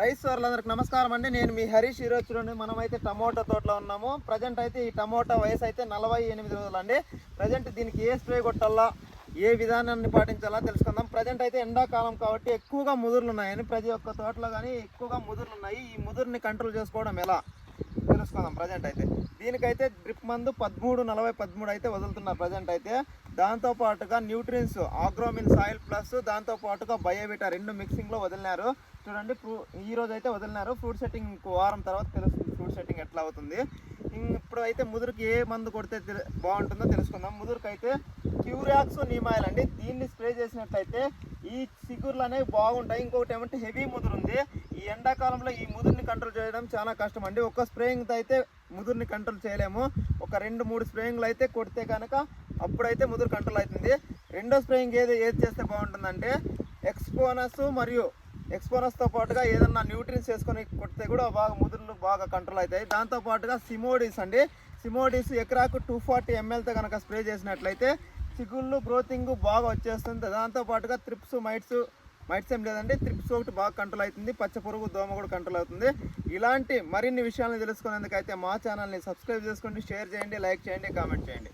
Rice వాళ్ళందరికి నమస్కారం అండి. నేను మీ హరీష్ ఈరోజు చూడండి మనమైతే టమోటా తోటలో ఉన్నాము. ప్రజెంట్ అయితే ఈ టమోటా వయసు అయితే నలభై ఎనిమిది రోజులు అండి. ప్రజెంట్ దీనికి ఏ స్ప్రే కొట్టాలా ఏ విధానాన్ని పాటించాలా తెలుసుకుందాం. ప్రజెంట్ అయితే ఎండాకాలం కాబట్టి ఎక్కువగా ముదుర్లు ఉన్నాయని ప్రతి ఒక్క తోటలో కానీ ఎక్కువగా ముదుర్లు ఉన్నాయి. ఈ ముదురుని కంట్రోల్ చేసుకోవడం ఎలా? తెలుసుకుందాం ప్రజెంట్ అయితే. దీనికైతే డ్రిప్ మందు పదమూడు నలభై పదమూడు అయితే వదులుతున్నారు ప్రజెంట్ అయితే. దాంతోపాటుగా న్యూట్రియన్స్ ఆగ్రోమిన్ సాయిల్ ప్లస్ దాంతోపాటుగా బయోవిటా రెండు మిక్సింగ్లో వదిలినారు. చూడండి ఫ్రూ ఈ రోజు అయితే వదిలినారు. ఫ్రూట్ సెట్టింగ్ వారం తర్వాత తెలుస్తుంది ఫ్రూట్ సెట్టింగ్ ఎట్లా అవుతుంది. ఇం- ఇప్పుడు అయితే ముదురుకి ఏ మందు కొడితే బాగుంటుందో తెలుసుకుందాం. ముదురుకైతే క్యూరాక్స్ నీమాయిల్ అండి. దీన్ని స్ప్రే చేసినట్లయితే ఈ చిగుర్లు అనేవి బాగుంటాయి. ఇంకొకటి ఏమంటే హెవీ ముదురు ఉంది. ఈ ఎండాకాలంలో ఈ ముదురుని కంట్రోల్ చేయడం చాలా కష్టం అండి. ఒక్క స్ప్రేయింగ్తో అయితే ముదురుని కంట్రోల్ చేయలేము. ఒక రెండు మూడు స్ప్రేయింగ్లు అయితే కొడితే కనుక అప్పుడైతే ముదురు కంట్రోల్ అవుతుంది. రెండో స్ప్రేయింగ్ ఏది ఏది చేస్తే బాగుంటుందంటే ఎక్స్పోనస్ మరియు ఎక్స్పోనస్తో పాటుగా ఏదన్నా న్యూట్రియన్స్ వేసుకొని కొడితే కూడా బాగా ముదురులు బాగా కంట్రోల్ అవుతాయి. దాంతో పాటుగా సిమోడిస్ అండి. సిమోడిస్ ఎకరాకు టూ ఫార్టీ ఎంఎల్తో కనుక స్ప్రే చేసినట్లయితే చిగుళ్ళు గ్రోతింగ్ బాగా వచ్చేస్తుంది. దాంతో పాటుగా త్రిప్స్ మైట్స్ మైట్స్ ఏం లేదండి. త్రిప్స్ ఒకటి బాగా కంట్రోల్ అవుతుంది. పచ్చ పురుగు దోమ కూడా కంట్రోల్ అవుతుంది. ఇలాంటి మరిన్ని విషయాలను తెలుసుకునేందుకైతే మా ఛానల్ని సబ్స్క్రైబ్ చేసుకోండి షేర్ చేయండి లైక్ చేయండి కామెంట్ చేయండి.